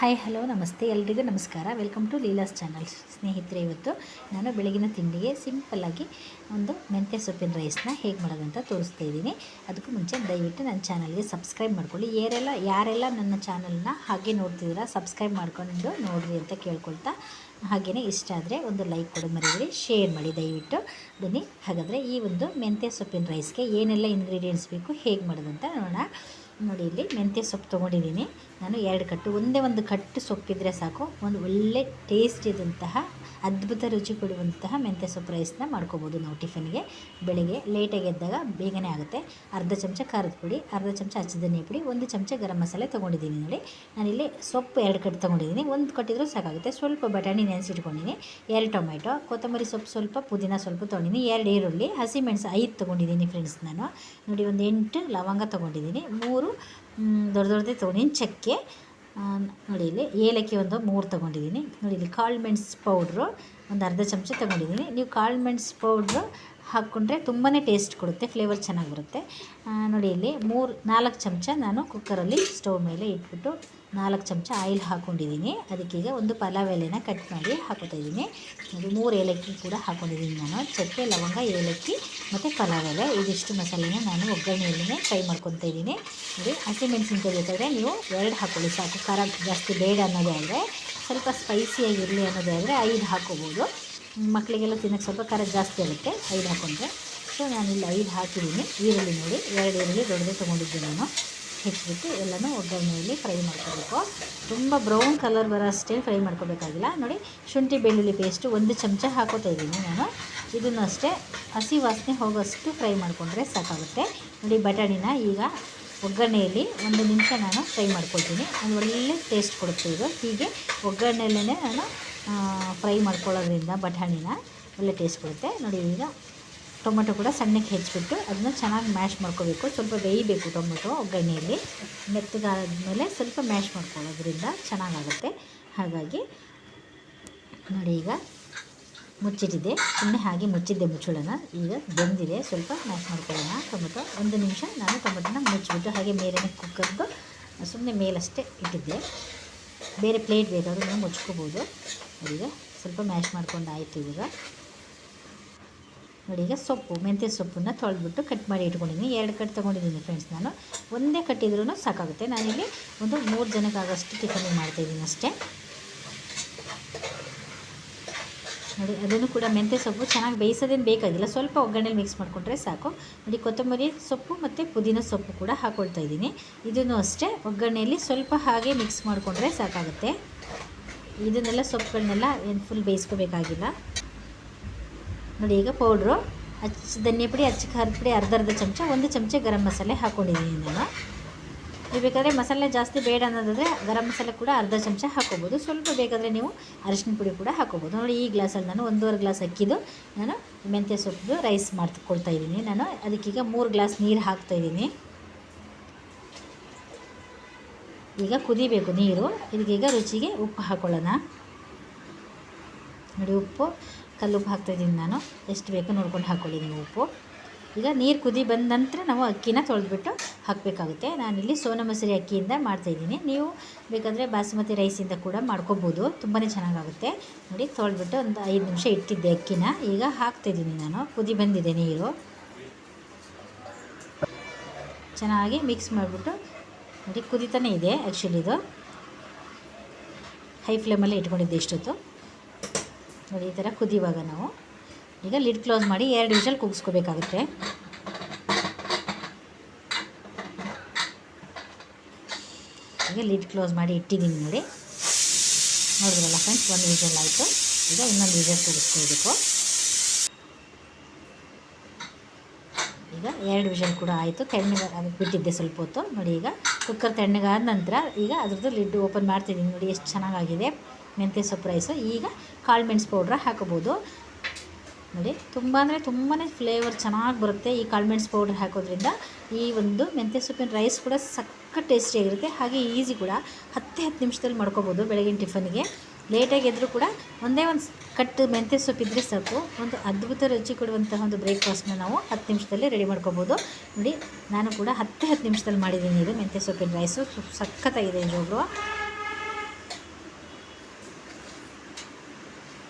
Hi hello ನಮಸ್ತೆ ಎಲ್ರಿಗೂ ನಮಸ್ಕಾರ. ವೆಲ್ಕಮ್ ಟು ಲೀಲಾಸ್ ಚಾನಲ್ ಸ್ನೇಹಿತರೆ, ಇವತ್ತು ನಾನು ಬೆಳಗಿನ ತಿಂಡಿಗೆ ಸಿಂಪಲ್ಲಾಗಿ ಒಂದು ಮೆಂತ್ಯ ಸೊಪ್ಪಿನ ರೈಸ್ನ ಹೇಗೆ ಮಾಡೋದಂತ ತೋರಿಸ್ತಾ ಇದ್ದೀನಿ. ಅದಕ್ಕೂ ಮುಂಚೆ ದಯವಿಟ್ಟು ನನ್ನ ಚಾನಲ್ಗೆ ಸಬ್ಸ್ಕ್ರೈಬ್ ಮಾಡ್ಕೊಳ್ಳಿ. ಯಾರೆಲ್ಲ ಯಾರೆಲ್ಲ ನನ್ನ ಚಾನಲ್ನ ಹಾಗೆ ನೋಡ್ತಿದ್ದೀರಾ ಸಬ್ಸ್ಕ್ರೈಬ್ ಮಾಡ್ಕೊಂಡು ನೋಡಿರಿ ಅಂತ ಕೇಳ್ಕೊಳ್ತಾ ಹಾಗೆಯೇ ಇಷ್ಟ ಆದರೆ ಒಂದು ಲೈಕ್ ಕೊಡೋದು ಮರಿಬೇಡಿ ಶೇರ್ ಮಾಡಿ ದಯವಿಟ್ಟು. ಬನ್ನಿ, ಹಾಗಾದರೆ ಈ ಒಂದು ಮೆಂತ್ಯ ಸೊಪ್ಪಿನ ರೈಸ್ಗೆ ಏನೆಲ್ಲ ಇಂಗ್ರೀಡಿಯೆಂಟ್ಸ್ ಬೇಕು, ಹೇಗೆ ಮಾಡೋದಂತ ನೋಡೋಣ. ನೋಡಿ ಇಲ್ಲಿ ಮೆಂತ್ಯ ಸೊಪ್ಪು ತೊಗೊಂಡಿದ್ದೀನಿ. ನಾನು ಎರಡು ಕಟ್ಟು, ಒಂದೇ ಒಂದು ಕಟ್ಟು ಸೊಪ್ಪಿದ್ರೆ ಸಾಕು. ಒಂದು ಒಳ್ಳೆ ಟೇಸ್ಟ್ ಇದ್ದಂತಹ ಅದ್ಭುತ ರುಚಿ ಕೊಡುವಂತಹ ಮೆಂತ್ಯ ಸೊಪ್ಪು ರೈಸ್ನ ಮಾಡ್ಕೋಬೋದು ನಾವು ಟಿಫನ್ಗೆ. ಬೆಳಗ್ಗೆ ಲೇಟಾಗಿ ಎದ್ದಾಗ ಬೇಗನೆ ಆಗುತ್ತೆ. ಅರ್ಧ ಚಮಚ ಖಾರದ ಪುಡಿ, ಅರ್ಧ ಚಮಚ ಹಚ್ಚಿದನಿ ಪುಡಿ, ಒಂದು ಚಮಚ ಗರಂ ಮಸಾಲೆ ತೊಗೊಂಡಿದ್ದೀನಿ ನೋಡಿ. ನಾನಿಲ್ಲಿ ಸೊಪ್ಪು ಎರಡು ಕಟ್ಟು ತೊಗೊಂಡಿದ್ದೀನಿ. ಒಂದು ಕಟ್ಟಿದ್ರೂ ಸಾಕಾಗುತ್ತೆ. ಸ್ವಲ್ಪ ಬಟಾಣಿ ನೆನೆಸಿಟ್ಕೊಂಡಿದ್ದೀನಿ ಎರಡು ಟೊಮೆಟೊ ಕೊತ್ತಂಬರಿ ಸೊಪ್ಪು ಸ್ವಲ್ಪ, ಪುದೀನ ಸ್ವಲ್ಪ ತೊಗೊಂಡಿದ್ದೀನಿ, ಎರಡು ಈರುಳ್ಳಿ ಹಸಿಮೆಣಸು ಐದು ತೊಗೊಂಡಿದ್ದೀನಿ ಫ್ರೆಂಡ್ಸ್ ನಾನು. ನೋಡಿ, ಒಂದು ಎಂಟು ಲವಂಗ ತೊಗೊಂಡಿದ್ದೀನಿ. ಮೂರು ದೊಡ್ಡ ದೊಡ್ಡದೇ ತೊಗೊಂಡಿನಿ ಚಕ್ಕೆ ನೋಡಿ ಇಲ್ಲಿ ಏಲಕ್ಕಿ ಒಂದು ಮೂರು ತೊಗೊಂಡಿದ್ದೀನಿ. ನೋಡಿ ಇಲ್ಲಿ ಕಾಳು ಮೆಣಸು ಪೌಡ್ರು ಒಂದು ಅರ್ಧ ಚಮಚ ತೊಗೊಂಡಿದ್ದೀನಿ. ನೀವು ಕಾಳು ಮೆಣಸು ಪೌಡ್ರು ಹಾಕ್ಕೊಂಡ್ರೆ ತುಂಬಾ ಟೇಸ್ಟ್ ಕೊಡುತ್ತೆ ಫ್ಲೇವರ್ ಚೆನ್ನಾಗಿ ಬರುತ್ತೆ ನೋಡಿ ಇಲ್ಲಿ ಮೂರು, ನಾಲ್ಕು ಚಮಚ ನಾನು ಕುಕ್ಕರಲ್ಲಿ ಸ್ಟವ್ ಮೇಲೆ ಇಟ್ಬಿಟ್ಟು ನಾಲ್ಕು ಚಮಚ ಆಯಿಲ್ ಹಾಕ್ಕೊಂಡಿದ್ದೀನಿ ಅದಕ್ಕೀಗ ಒಂದು ಪಲಾವ್ ಎಲೆನ ಕಟ್ ಮಾಡಿ ಹಾಕೋತಾ ಇದ್ದೀನಿ. ನೋಡಿ ಮೂರು ಏಲಕ್ಕಿ ಕೂಡ ಹಾಕ್ಕೊಂಡಿದ್ದೀನಿ ನಾನು. ಚಕ್ಕೆ, ಲವಂಗ, ಏಲಕ್ಕಿ ಮತ್ತು ಪಲಾವ್ ಎಲೆ. ಇದಿಷ್ಟು ಮಸಾಲೆನ ನಾನು ಒಗ್ಗರಣೆಯಲ್ಲೇ ಫ್ರೈ ಮಾಡ್ಕೊತಾ ಇದ್ದೀನಿ. ನೋಡಿ ಹಸಿಮೆಣಸಿನ್ಕಾಯಿ ಬೇಕಾದರೆ ನೀವು ಎರಡು ಹಾಕ್ಕೊಳ್ಳಿ ಸಾಕು. ಖಾರ ಜಾಸ್ತಿ ಬೇಡ ಅನ್ನೋದೇ ಆದರೆ, ಸ್ವಲ್ಪ ಸ್ಪೈಸಿಯಾಗಿರಲಿ ಅನ್ನೋದೇ ಆದರೆ ಐದು ಹಾಕ್ಕೋಬೋದು ಮಕ್ಕಳಿಗೆಲ್ಲ ತಿನ್ನೋಕ್ಕೆ ಸ್ವಲ್ಪ ಖಾರ ಜಾಸ್ತಿ ಆಗುತ್ತೆ, ಐದು ಹಾಕೊಂಡ್ರೆ. ಸೊ ನಾನಿಲ್ಲಿ ಐದು ಹಾಕಿದ್ದೀನಿ. ಈರುಳ್ಳಿ ನೋಡಿ, ಎರಡು ಈರುಳ್ಳಿ ದೊಡ್ಡದೇ ತೊಗೊಂಡಿದ್ದೆ ನಾನು. ಹೆಚ್ಚಿಬಿಟ್ಟು ಎಲ್ಲನೂ ಒಗ್ಗರಣೆಯಲ್ಲಿ ಫ್ರೈ ಮಾಡ್ಕೋಬೇಕು. ತುಂಬ ಬ್ರೌನ್ ಕಲರ್ ಬರೋ ಅಷ್ಟೇ ಫ್ರೈ ಮಾಡ್ಕೋಬೇಕಾಗಿಲ್ಲ. ನೋಡಿ, ಶುಂಠಿ ಬೆಳ್ಳುಳ್ಳಿ ಪೇಸ್ಟು ಒಂದು ಚಮಚ ಹಾಕೋತಾ ಇದ್ದೀನಿ ನಾನು. ಇದನ್ನು ಅಷ್ಟೇ ಹಸಿ ವಾಸನೆ ಹೋಗೋಷ್ಟು ಫ್ರೈ ಮಾಡಿಕೊಂಡ್ರೆ ಸಾಕಾಗುತ್ತೆ. ನೋಡಿ, ಬಟಾಣಿನ ಈಗ ಒಗ್ಗರಣೆಯಲ್ಲಿ ಒಂದು ನಿಮಿಷ ನಾನು ಫ್ರೈ ಮಾಡ್ಕೊಳ್ತೀನಿ. ಒಂದು ಒಳ್ಳೆ ಟೇಸ್ಟ್ ಕೊಡುತ್ತೆ ಇದು. ಹೀಗೆ ಒಗ್ಗರಣೆಯಲ್ಲೇ ನಾನು ಫ್ರೈ ಮಾಡ್ಕೊಳ್ಳೋದ್ರಿಂದ ಬಟಾಣಿನ ಒಳ್ಳೆ ಟೇಸ್ಟ್ ಕೊಡುತ್ತೆ. ನೋಡಿ, ಈಗ ಟೊಮೊಟೊ ಕೂಡ ಸಣ್ಣಕ್ಕೆ ಹೆಚ್ಚಿಬಿಟ್ಟು ಅದನ್ನ ಚೆನ್ನಾಗಿ ಮ್ಯಾಶ್ ಮಾಡ್ಕೋಬೇಕು. ಸ್ವಲ್ಪ ಬೇಯಬೇಕು ಟೊಮೊಟೊ ಒಗ್ಗರಣೆಯಲ್ಲಿ. ಮೆತ್ತಗಾದ್ಮೇಲೆ ಸ್ವಲ್ಪ ಮ್ಯಾಶ್ ಮಾಡ್ಕೊಳ್ಳೋದ್ರಿಂದ ಚೆನ್ನಾಗಾಗುತ್ತೆ. ಹಾಗಾಗಿ ನೋಡಿ, ಈಗ ಮುಚ್ಚಿಟ್ಟಿದೆ. ಸುಮ್ಮನೆ ಹಾಗೆ ಮುಚ್ಚಿದ್ದೆ ಮುಚ್ಚಳನ. ಈಗ ಬೆಂದಿದೆ. ಸ್ವಲ್ಪ ಮ್ಯಾಶ್ ಮಾಡ್ಕೊಳ್ಳೋಣ ಟೊಮೊಟೊ. ಒಂದು ನಿಮಿಷ ನಾನು ಟೊಮೊಟೊನ ಮುಚ್ಚಿಬಿಟ್ಟು ಹಾಗೆ ಮೇಲೇ ಕುಕ್ಕರ್ದು ಸುಮ್ಮನೆ ಮೇಲಷ್ಟೇ ಇಟ್ಟಿದ್ದೆ. ಬೇರೆ ಪ್ಲೇಟ್ ಬೇಕಾದ್ರೂ ಮುಚ್ಕೋಬೋದು. ಈಗ ಸ್ವಲ್ಪ ಮ್ಯಾಶ್ ಮಾಡ್ಕೊಂಡು ಆಯಿತು ಈಗ ನೋಡಿ, ಈಗ ಸೊಪ್ಪು, ಮೆಂತ್ಯ ಸೊಪ್ಪನ್ನ ತೊಳೆದ್ಬಿಟ್ಟು ಕಟ್ ಮಾಡಿ ಇಟ್ಕೊಂಡಿದ್ದೀನಿ. ಎರಡು ಕಟ್ ತೊಗೊಂಡಿದ್ದೀನಿ ಫ್ರೆಂಡ್ಸ್ ನಾನು. ಒಂದೇ ಕಟ್ಟಿದ್ರೂ ಸಾಕಾಗುತ್ತೆ. ನಾನಿಲ್ಲಿ ಒಂದು ಮೂರು ಜನಕ್ಕಾಗೋಷ್ಟು ಟಿಫನಿಗೆ ಮಾಡ್ತಾಯಿದ್ದೀನಿ ಅಷ್ಟೇ. ನೋಡಿ, ಅದನ್ನು ಕೂಡ ಮೆಂತ್ಯ ಸೊಪ್ಪು ಚೆನ್ನಾಗಿ ಬೇಯಿಸೋದೇನು ಬೇಕಾಗಿಲ್ಲ. ಸ್ವಲ್ಪ ಒಗ್ಗರಣೆಲಿ ಮಿಕ್ಸ್ ಮಾಡಿಕೊಂಡ್ರೆ ಸಾಕು. ನೋಡಿ, ಕೊತ್ತಂಬರಿ ಸೊಪ್ಪು ಮತ್ತು ಪುದೀನ ಸೊಪ್ಪು ಕೂಡ ಹಾಕ್ಕೊಳ್ತಾ ಇದ್ದೀನಿ. ಇದನ್ನು ಅಷ್ಟೇ ಒಗ್ಗರಣೆಯಲ್ಲಿ ಸ್ವಲ್ಪ ಹಾಗೆ ಮಿಕ್ಸ್ ಮಾಡಿಕೊಂಡ್ರೆ ಸಾಕಾಗುತ್ತೆ. ಇದನ್ನೆಲ್ಲ ಸೊಪ್ಪುಗಳನ್ನೆಲ್ಲ ಏನು ಫುಲ್ ಬೇಯಿಸ್ಕೋಬೇಕಾಗಿಲ್ಲ. ನೋಡಿ ಈಗ ಪೌಡ್ರು ಅಚ್ಚ ಧನ್ಯ ಪುಡಿ, ಅಚ್ಚ ಖಾರದ ಪುಡಿ, ಅರ್ಧ ಅರ್ಧ ಚಮಚ, ಒಂದು ಚಮಚ ಗರಂ ಮಸಾಲೆ ಹಾಕ್ಕೊಂಡಿದ್ದೀನಿ ನಾನು. ನೀವು ಬೇಕಾದರೆ ಮಸಾಲೆ ಜಾಸ್ತಿ ಬೇಡ ಅನ್ನೋದಾದರೆ ಗರಂ ಮಸಾಲೆ ಕೂಡ ಅರ್ಧ ಚಮಚ ಹಾಕ್ಕೋಬೋದು. ಸ್ವಲ್ಪ ಬೇಕಾದರೆ ನೀವು ಅರಿಶಿನ ಪುಡಿ ಕೂಡ ಹಾಕ್ಕೋಬೋದು. ನೋಡಿ ಈ ಗ್ಲಾಸಲ್ಲಿ ನಾನು ಒಂದೂವರೆ ಗ್ಲಾಸ್ ಅಕ್ಕಿದು, ನಾನು ಮೆಂತ್ಯ ಸೊಪ್ಪು ರೈಸ್ ಮಾಡ್ಕೊಳ್ತಾ ಇದ್ದೀನಿ. ನಾನು ಅದಕ್ಕೀಗ ಮೂರು ಗ್ಲಾಸ್ ನೀರು ಹಾಕ್ತಾಯಿದ್ದೀನಿ ಈಗ ಕುದಿಬೇಕು ನೀರು. ಇದಕ್ಕೀಗ ರುಚಿಗೆ ಉಪ್ಪು ಹಾಕ್ಕೊಳ್ಳೋಣ ನೋಡಿ ಉಪ್ಪು ಕಲ್ಲುಪ್ಪು ಹಾಕ್ತಾಯಿದ್ದೀನಿ ನಾನು. ಎಷ್ಟು ಬೇಕೋ ನೋಡ್ಕೊಂಡು ಹಾಕ್ಕೊಳ್ಳಿ ನೀವು ಉಪ್ಪು. ಈಗ ನೀರು ಕುದಿ ಬಂದ ನಂತರ ನಾವು ಅಕ್ಕಿನ ತೊಳೆದ್ಬಿಟ್ಟು ಹಾಕಬೇಕಾಗುತ್ತೆ. ನಾನಿಲ್ಲಿ ಸೋನ ಮಸೂರಿ ಅಕ್ಕಿಯಿಂದ ಮಾಡ್ತಾಯಿದ್ದೀನಿ ನೀವು ಬೇಕಾದರೆ ಬಾಸುಮತಿ ರೈಸಿಂದ ಕೂಡ ಮಾಡ್ಕೊಬೋದು. ತುಂಬಾ ಚೆನ್ನಾಗಾಗುತ್ತೆ. ನೋಡಿ, ತೊಳೆದ್ಬಿಟ್ಟು ಒಂದು ಐದು ನಿಮಿಷ ಇಟ್ಟಿದ್ದೆ ಅಕ್ಕಿನ. ಈಗ ಹಾಕ್ತಾಯಿದ್ದೀನಿ ನಾನು. ಕುದಿ ಬಂದಿದೆ ನೀರು. ಚೆನ್ನಾಗಿ ಮಿಕ್ಸ್ ಮಾಡಿಬಿಟ್ಟು ನೋಡಿ ಕುದಿತಾನೆ ಇದೆ ಆ್ಯಕ್ಚುಲಿ ಇದು. ಹೈ ಫ್ಲೇಮಲ್ಲೇ ಇಟ್ಕೊಂಡಿದ್ದೆ ಇಷ್ಟೊತ್ತು. ನೋಡಿ, ಈ ಥರ ಕುದಿಯುವಾಗ ನಾವು. ಈಗ ಲಿಡ್ ಕ್ಲೋಸ್ ಮಾಡಿ ಎರಡು ವಿಷಲ್ ಕುಗ್ಸ್ಕೋಬೇಕಾಗುತ್ತೆ. ಈಗ ಲಿಡ್ ಕ್ಲೋಸ್ ಮಾಡಿ ಇಟ್ಟಿದ್ದೀನಿ ನೋಡಿ. ನೋಡಿದ್ರಲ್ಲ ಫ್ರೆಂಡ್ಸ್ ಒಂದು ವಿಷಲ್ ಆಯಿತು. ಈಗ ಇನ್ನೊಂದು ವಿಷಲ್ ಕೂಗಿಸ್ಕೋಬೇಕು ಈಗ ಎರಡು ವಿಷಲ್ ಕೂಡ ಆಯಿತು. ತಣ್ಣಗೆ ಅದಕ್ಕೆ ಬಿಟ್ಟಿದ್ದೆ ಸ್ವಲ್ಪ ಹೊತ್ತು. ನೋಡಿ ಈಗ ಕುಕ್ಕರ್ ತಣ್ಣಗಾದ ನಂತರ ಈಗ ಅದ್ರದ್ದು ಲಿಡ್ ಓಪನ್ ಮಾಡ್ತಿದ್ದೀನಿ. ನೋಡಿ ಎಷ್ಟು ಚೆನ್ನಾಗಾಗಿದೆ. ಮೆಂತ್ಯ ಸೊಪ್ಪು ರೈಸು ಈಗ ಕಾಳು ಮೆಣಸು ಪೌಡ್ರ ಹಾಕೋಬೋದು ನೋಡಿ, ತುಂಬ ಅಂದರೆ ತುಂಬಾ ಫ್ಲೇವರ್ ಚೆನ್ನಾಗಿ ಬರುತ್ತೆ ಈ ಕಾಳು ಮೆಣಸು ಪೌಡ್ರ್ ಹಾಕೋದ್ರಿಂದ. ಈ ಒಂದು ಮೆಂತ್ಯ ಸೊಪ್ಪಿನ ರೈಸ್ ಕೂಡ ಸಕ್ಕ ಟೇಸ್ಟಿಯಾಗಿರುತ್ತೆ ಹಾಗೆ ಈಸಿ ಕೂಡ. ಹತ್ತೇ ಹತ್ತು ನಿಮಿಷದಲ್ಲಿ ಮಾಡ್ಕೋಬೋದು ಬೆಳಗಿನ ಟಿಫನ್ಗೆ ಲೇಟಾಗಿ ಎದ್ದರೂ ಕೂಡ ಒಂದೇ ಒಂದು ಕಟ್ಟು ಮೆಂತ್ಯ ಇದ್ದರೆ ಸಾಕು. ಒಂದು ಅದ್ಭುತ ರುಚಿ ಕೊಡುವಂತಹ ಒಂದು ಬ್ರೇಕ್ಫಾಸ್ಟ್ನ ನಾವು ಹತ್ತು ನಿಮಿಷದಲ್ಲಿ ರೆಡಿ ಮಾಡ್ಕೋಬೋದು. ನೋಡಿ, ನಾನು ಕೂಡ ಹತ್ತೇ ಹತ್ತು ನಿಮಿಷದಲ್ಲಿ ಮಾಡಿದ್ದೀನಿ ಇದು ಮೆಂತ್ಯ ಸೊಪ್ಪಿನ ರೈಸು. ಸಖತ್ತಾಗಿದೆ ನಿಜವಾಗ್ಲೂ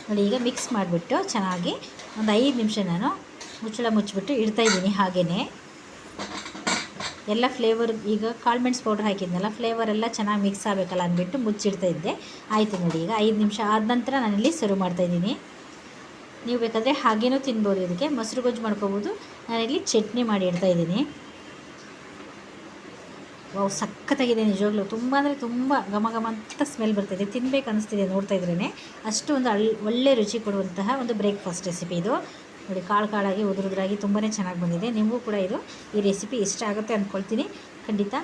ನೋಡಿ, ಈಗ ಮಿಕ್ಸ್ ಮಾಡಿಬಿಟ್ಟು ಚೆನ್ನಾಗಿ ಒಂದು ಐದು ನಿಮಿಷ ನಾನು ಮುಚ್ಚಳ ಮುಚ್ಚಿಬಿಟ್ಟು ಇಡ್ತಾಯಿದ್ದೀನಿ ಹಾಗೆಯೇ ಎಲ್ಲ ಫ್ಲೇವರ್ ಈಗ ಕಾಳು ಮೆಣಸು ಪೌಡ್ರ್ ಹಾಕಿದ್ನಲ್ಲ ಫ್ಲೇವರ್ ಎಲ್ಲ ಚೆನ್ನಾಗಿ ಮಿಕ್ಸ್ ಆಗಬೇಕಲ್ಲ ಅಂದ್ಬಿಟ್ಟು ಮುಚ್ಚಿಡ್ತಾ ಇದ್ದೆ. ಆಯಿತು ನೋಡಿ, ಈಗ ಐದು ನಿಮಿಷ ಆದ ನಂತರ ನಾನಿಲ್ಲಿ ಸರ್ವ್ ಮಾಡ್ತಾಯಿದ್ದೀನಿ ನೀವು ಬೇಕಾದರೆ ಹಾಗೇನೂ ತಿನ್ಬೋದು ಇದಕ್ಕೆ, ಮೊಸರು ಗೊಜ್ಜು ಮಾಡ್ಕೋಬೋದು. ನಾನಿಲ್ಲಿ ಚಟ್ನಿ ಮಾಡಿ ಇಡ್ತಾಯಿದ್ದೀನಿ ವಾವ್, ಸಖತ್ತಾಗಿದೆ ನಿಜವಾಗ್ಲೂ. ತುಂಬ ಅಂದರೆ ತುಂಬ ಘಮ ಘಮ ಅಂತ ಸ್ಮೆಲ್ ಬರ್ತಿದೆ ತಿನ್ಬೇಕು ಅನಿಸ್ತಿದೆ ನೋಡ್ತಾ ಇದ್ರೇ ಅಷ್ಟು ಒಂದು ಅಳ್, ಒಳ್ಳೆ ರುಚಿ ಕೊಡುವಂತಹ ಒಂದು ಬ್ರೇಕ್ಫಾಸ್ಟ್ ರೆಸಿಪಿ ಇದು. ನೋಡಿ, ಕಾಳು ಕಾಳಾಗಿ ಉದುರುದ್ರಾಗಿ ತುಂಬಾ ಚೆನ್ನಾಗಿ ಬಂದಿದೆ. ನಿಮಗೂ ಕೂಡ ಇದು ಈ ರೆಸಿಪಿ ಇಷ್ಟ ಆಗುತ್ತೆ ಅಂದ್ಕೊಳ್ತೀನಿ ಖಂಡಿತ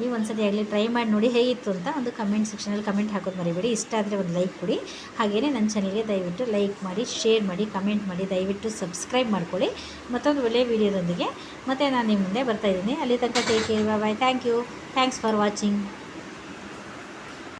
ನೀವು ಒಂದ್ಸತಿ ಆಗಲಿ ಟ್ರೈ ಮಾಡಿ ನೋಡಿ ಹೇಗಿತ್ತು ಅಂತ ಒಂದು ಕಮೆಂಟ್ ಸೆಕ್ಷನಲ್ಲಿ ಕಮೆಂಟ್ ಹಾಕೋದು ಮರಿಬೇಡಿ. ಇಷ್ಟ ಆದರೆ ಒಂದು ಲೈಕ್ ಕೊಡಿ. ಹಾಗೆಯೇ ನನ್ನ ಚಾನಲ್ಗೆ ದಯವಿಟ್ಟು ಲೈಕ್ ಮಾಡಿ ಶೇರ್ ಮಾಡಿ ಕಮೆಂಟ್ ಮಾಡಿ, ದಯವಿಟ್ಟು ಸಬ್ಸ್ಕ್ರೈಬ್ ಮಾಡ್ಕೊಳ್ಳಿ. ಮತ್ತೊಂದು ಒಳ್ಳೆಯ ವೀಡಿಯೋದೊಂದಿಗೆ ಮತ್ತೆ ನಾನು ನಿಮ್ಮ ಮುಂದೆ ಬರ್ತಾಯಿದ್ದೀನಿ ಅಲ್ಲಿ ತನಕ take care bye thank you thanks for watching